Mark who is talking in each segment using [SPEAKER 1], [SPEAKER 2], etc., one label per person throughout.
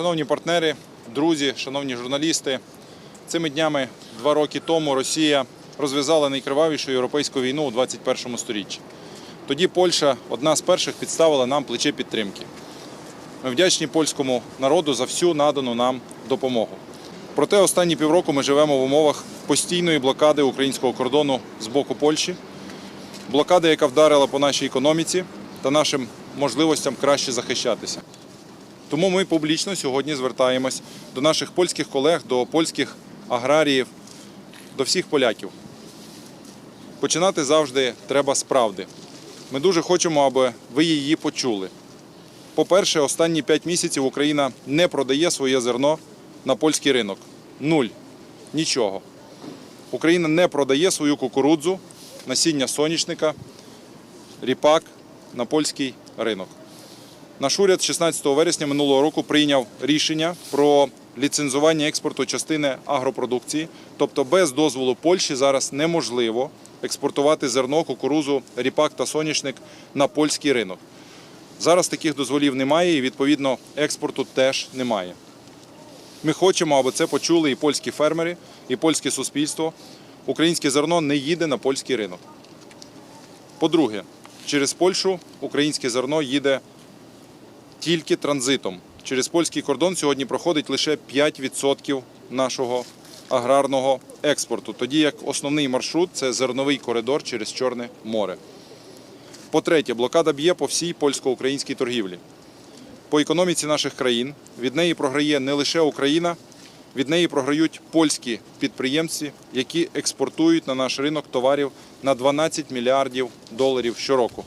[SPEAKER 1] Шановні партнери, друзі, шановні журналісти, цими днями два роки тому Росія розв'язала найкривавішу європейську війну у 21 сторіччі. Тоді Польща одна з перших підставила нам плече підтримки. Ми вдячні польському народу за всю надану нам допомогу. Проте останні півроку ми живемо в умовах постійної блокади українського кордону з боку Польщі, блокади, яка вдарила по нашій економіці та нашим можливостям краще захищатися. Тому ми публічно сьогодні звертаємось до наших польських колег, до польських аграріїв, до всіх поляків. Починати завжди треба з правди. Ми дуже хочемо, аби ви її почули. По-перше, останні 5 місяців Україна не продає своє зерно на польський ринок. Нуль. Нічого. Україна не продає свою кукурудзу, насіння соняшника, ріпак на польський ринок. Наш уряд 16 вересня минулого року прийняв рішення про ліцензування експорту частини агропродукції. Тобто без дозволу Польщі зараз неможливо експортувати зерно, кукурузу, ріпак та соняшник на польський ринок. Зараз таких дозволів немає і відповідно експорту теж немає. Ми хочемо, аби це почули і польські фермери, і польське суспільство. Українське зерно не їде на польський ринок. По-друге, через Польщу українське зерно їде тільки транзитом. Через польський кордон сьогодні проходить лише 5% нашого аграрного експорту, тоді як основний маршрут це зерновий коридор через Чорне море. По-третє, блокада б'є по всій польсько-українській торгівлі. По економіці наших країн від неї програє не лише Україна, від неї програють польські підприємці, які експортують на наш ринок товарів на 12 мільярдів доларів щороку.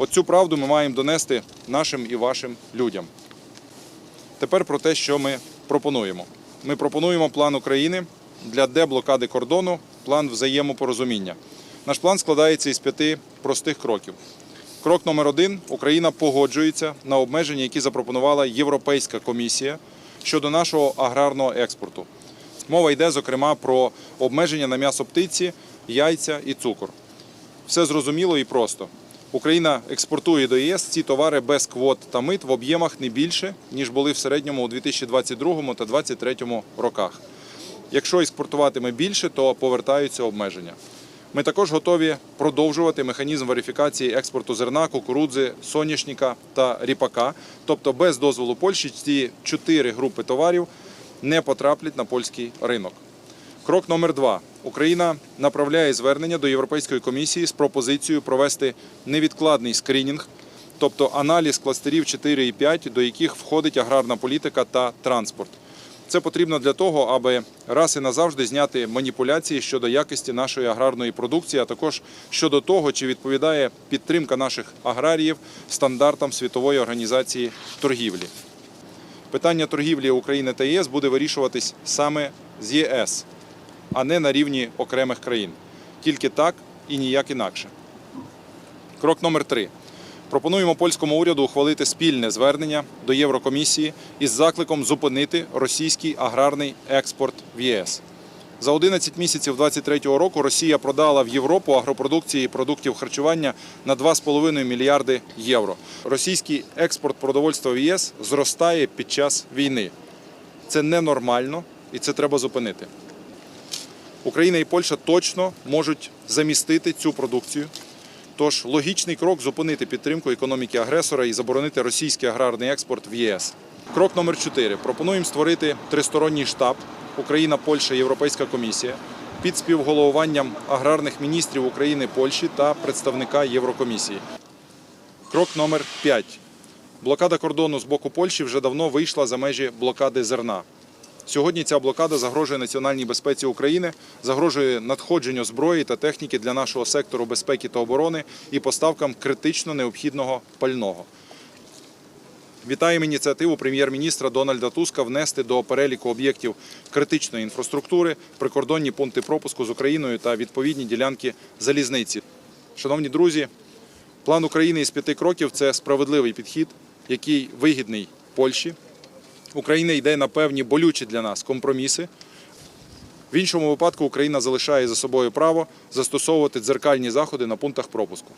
[SPEAKER 1] Оцю правду ми маємо донести нашим і вашим людям. Тепер про те, що ми пропонуємо. Ми пропонуємо план України для деблокади кордону, план взаємопорозуміння. Наш план складається із п'яти простих кроків. Крок номер один: Україна погоджується на обмеження, які запропонувала Європейська комісія щодо нашого аграрного експорту. Мова йде, зокрема, про обмеження на м'ясо птиці, яйця і цукор. Все зрозуміло і просто. Україна експортує до ЄС ці товари без квот та мит в об'ємах не більше, ніж були в середньому у 2022 та 2023 роках. Якщо експортуватиме більше, то повертаються обмеження. Ми також готові продовжувати механізм верифікації експорту зерна, кукурудзи, соняшника та ріпака. Тобто без дозволу Польщі ці чотири групи товарів не потраплять на польський ринок. Крок номер два. Україна направляє звернення до Європейської комісії з пропозицією провести невідкладний скринінг, тобто аналіз кластерів 4 і 5, до яких входить аграрна політика та транспорт. Це потрібно для того, аби раз і назавжди зняти маніпуляції щодо якості нашої аграрної продукції, а також щодо того, чи відповідає підтримка наших аграріїв стандартам світової організації торгівлі. Питання торгівлі України та ЄС буде вирішуватись саме з ЄС, а не на рівні окремих країн. Тільки так і ніяк інакше. Крок номер три. Пропонуємо польському уряду ухвалити спільне звернення до Єврокомісії із закликом зупинити російський аграрний експорт в ЄС. За 11 місяців 2023 року Росія продала в Європу агропродукції і продуктів харчування на 2,5 мільярди євро. Російський експорт продовольства в ЄС зростає під час війни. Це ненормально і це треба зупинити. Україна і Польща точно можуть замістити цю продукцію. Тож логічний крок зупинити підтримку економіки агресора і заборонити російський аграрний експорт в ЄС. Крок номер 4. Пропонуємо створити тристоронній штаб Україна, Польща, Європейська комісія під співголовуванням аграрних міністрів України, Польщі та представника Єврокомісії. Крок номер 5. Блокада кордону з боку Польщі вже давно вийшла за межі блокади зерна. Сьогодні ця блокада загрожує національній безпеці України, загрожує надходженню зброї та техніки для нашого сектору безпеки та оборони і поставкам критично необхідного пального. Вітаємо ініціативу прем'єр-міністра Дональда Туска внести до переліку об'єктів критичної інфраструктури прикордонні пункти пропуску з Україною та відповідні ділянки залізниці. Шановні друзі, план України із п'яти кроків це справедливий підхід, який вигідний Польщі. Україна йде на певні болючі для нас компроміси. В іншому випадку Україна залишає за собою право застосовувати дзеркальні заходи на пунктах пропуску.